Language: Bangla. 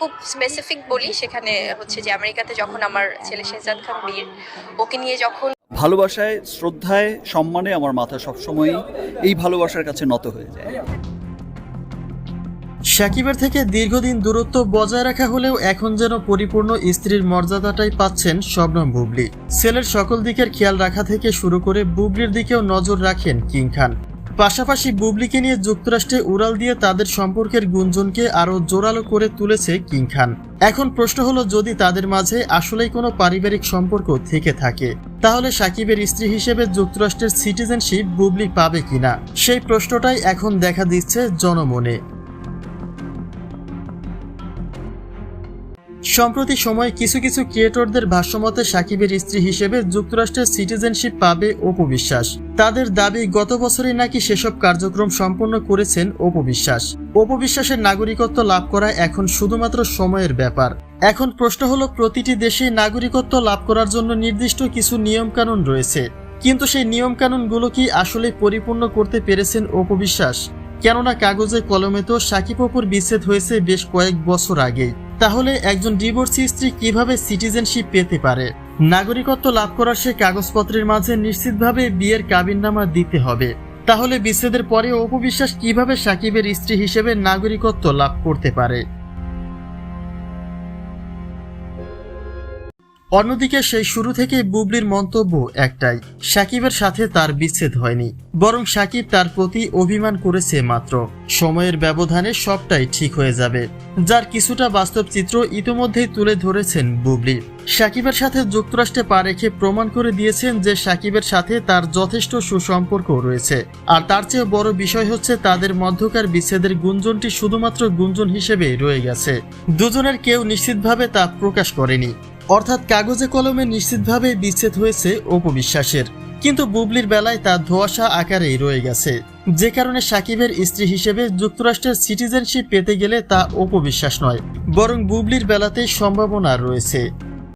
খুব স্পেসিফিক বলি সেখানে হচ্ছে যে আমেরিকাতে যখন আমার ছেলে শেহজাদ খান বীর ওকে নিয়ে যখন ভালোবাসায় শ্রদ্ধায় সম্মানে আমার মাথা সবসময়ই এই ভালোবাসার কাছে নত হয়ে যায়। সাকিবের থেকে দীর্ঘদিন দূরত্ব বজায় রাখা হলেও এখন যেন পরিপূর্ণ স্ত্রীর মর্যাদাটাই পাচ্ছেন শবনম বুবলি। ছেলের সকল দিকের খেয়াল রাখা থেকে শুরু করে বুবলির দিকেও নজর রাখেন কিং খান। পাশাপাশি বুবলিকে নিয়ে যুক্তরাষ্ট্রে উড়াল দিয়ে তাদের সম্পর্কের গুঞ্জনকে আরও জোরালো করে তুলেছে কিং খান। এখন প্রশ্ন হলো, যদি তাদের মাঝে আসলেই কোনো পারিবারিক সম্পর্ক থেকে থাকে, তাহলে সাকিবের স্ত্রী হিসেবে যুক্তরাষ্ট্রের সিটিজেনশিপ বুবলি পাবে কিনা? সেই প্রশ্নটাই এখন দেখা দিচ্ছে জনমনে। সম্প্রতি সময়ে কিছু কিছু ক্রিয়েটরদের ভাষ্যমতে সাকিবের স্ত্রী হিসেবে যুক্তরাষ্ট্রের সিটিজেনশিপ পাবে অপু বিশ্বাস। তাদের দাবি, গত বছরই নাকি সেসব কার্যক্রম সম্পন্ন করেছেন অপু বিশ্বাস। অপু বিশ্বাসের নাগরিকত্ব লাভ করা এখন শুধুমাত্র সময়ের ব্যাপার। এখন প্রশ্ন হলো, প্রতিটি দেশে নাগরিকত্ব লাভ করার জন্য নির্দিষ্ট কিছু নিয়মকানুন রয়েছে। কিন্তু সেই নিয়মকানুনগুলো কি আসলে পরিপূর্ণ করতে পেরেছেন অপু বিশ্বাস? কেননা কাগজে কলমে তো সাকিব অপুর বিচ্ছেদ হয়েছে বেশ কয়েক বছর আগেই তাহলে একজন ডিভোর্সি স্ত্রী কীভাবে সিটিজেনশিপ পেতে পারে? নাগরিকত্ব লাভ করার সে কাগজপত্রের মাঝে নিশ্চিতভাবে বিয়ের কাবিননামা দিতে হবে। তাহলে বিচ্ছেদের পরে অপবিশ্বাস কীভাবে সাকিবের স্ত্রী হিসেবে নাগরিকত্ব লাভ করতে পারে? অন্যদিকে সেই শুরু থেকে বুবলির মন্তব্য একটাই, সাকিবের সাথে তার বিচ্ছেদ হয়নি। বরং সাকিব তার প্রতি অভিমান করেছে মাত্র। সময়ের ব্যবধানে সবটাই ঠিক হয়ে যাবে। যার কিছুটা বাস্তব চিত্র ইতোমধ্যেই তুলে ধরেছেন বুবলি। সাকিবের সাথে যুক্তরাষ্ট্রে পা রেখে প্রমাণ করে দিয়েছেন যে সাকিবের সাথে তার যথেষ্ট সুসম্পর্ক রয়েছে। আর তার চেয়ে বড় বিষয় হচ্ছে তাদের মধ্যকার বিচ্ছেদের গুঞ্জনটি শুধুমাত্র গুঞ্জন হিসেবে রয়ে গেছে। দুজনের কেউ নিশ্চিতভাবে তা প্রকাশ করেনি। অর্থাৎ কাগজে কলমে নিশ্চিতভাবে বিচ্ছেদ হয়েছে অপবিশ্বাসের। কিন্তু বুবলির বেলায় তা ধোয়াশা আকারেই রয়ে গেছে। যে কারণে সাকিবের স্ত্রী হিসেবে যুক্তরাষ্ট্রের সিটিজেনশিপ পেতে গেলে তা অপবিশ্বাস নয়, বরং বুবলির বেলাতেই সম্ভাবনা রয়েছে।